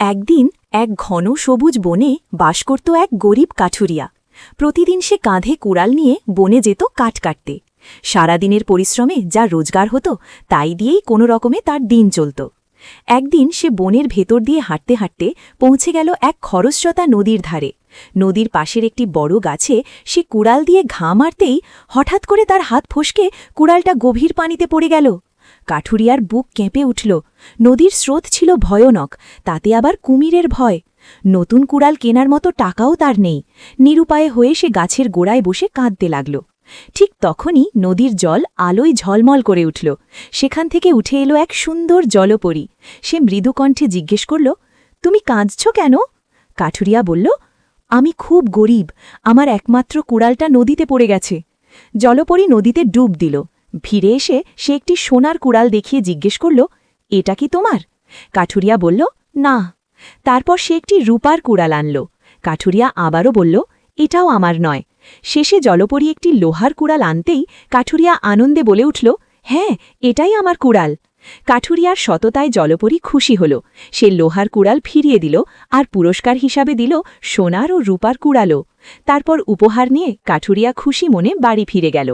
একদিন এক ঘন সবুজ বনে বাস করত এক গরিব কাঠুরিয়া। প্রতিদিন সে কাঁধে কুড়াল নিয়ে বনে যেত কাঠ কাটতে। সারাদিনের পরিশ্রমে যা রোজগার হতো, তাই দিয়েই কোনো রকমে তার দিন চলত। একদিন সে বনের ভেতর দিয়ে হাঁটতে হাঁটতে পৌঁছে গেল এক খরস্রোতা নদীর ধারে। নদীর পাশের একটি বড় গাছে সে কুড়াল দিয়ে ঘা মারতেই হঠাৎ করে তার হাত ফসকে কুড়ালটা গভীর পানিতে পড়ে গেল। কাঠুরিয়ার বুক কেঁপে উঠল। নদীর স্রোত ছিল ভয়ানক, তাতে আবার কুমিরের ভয়। নতুন কুড়াল কেনার মতো টাকাও তার নেই। নিরুপায়ে হয়ে সে গাছের গোড়ায় বসে কাঁদতে লাগল। ঠিক তখনই নদীর জল আলোয় ঝলমল করে উঠল। সেখান থেকে উঠে এলো এক সুন্দর জলপরী। সে মৃদুকণ্ঠে জিজ্ঞেস করল, তুমি কাঁদছ কেন? কাঠুরিয়া বলল, আমি খুব গরিব। আমার একমাত্র কুড়ালটা নদীতে পড়ে গেছে। জলপরী নদীতে ডুব দিল। ফিরে এসে সে একটি সোনার কুড়াল দেখিয়ে জিজ্ঞেস করল, এটা কি তোমার? কাঠুরিয়া বলল, না। তারপর সে একটি রূপার কুড়াল আনল। কাঠুরিয়া আবারও বলল, এটাও আমার নয়। শেষে জলপরি একটি লোহার কুড়াল আনতেই কাঠুরিয়া আনন্দে বলে উঠল হ্যাঁ এটাই আমার কুড়াল। কাঠুরিয়ার সততায় জলপরি খুশি হল। সে লোহার কুড়াল ফিরিয়ে দিল আর পুরস্কার হিসাবে দিল সোনার ও রূপার কুড়ালও। তারপর উপহার নিয়ে কাঠুরিয়া খুশি মনে বাড়ি ফিরে গেল।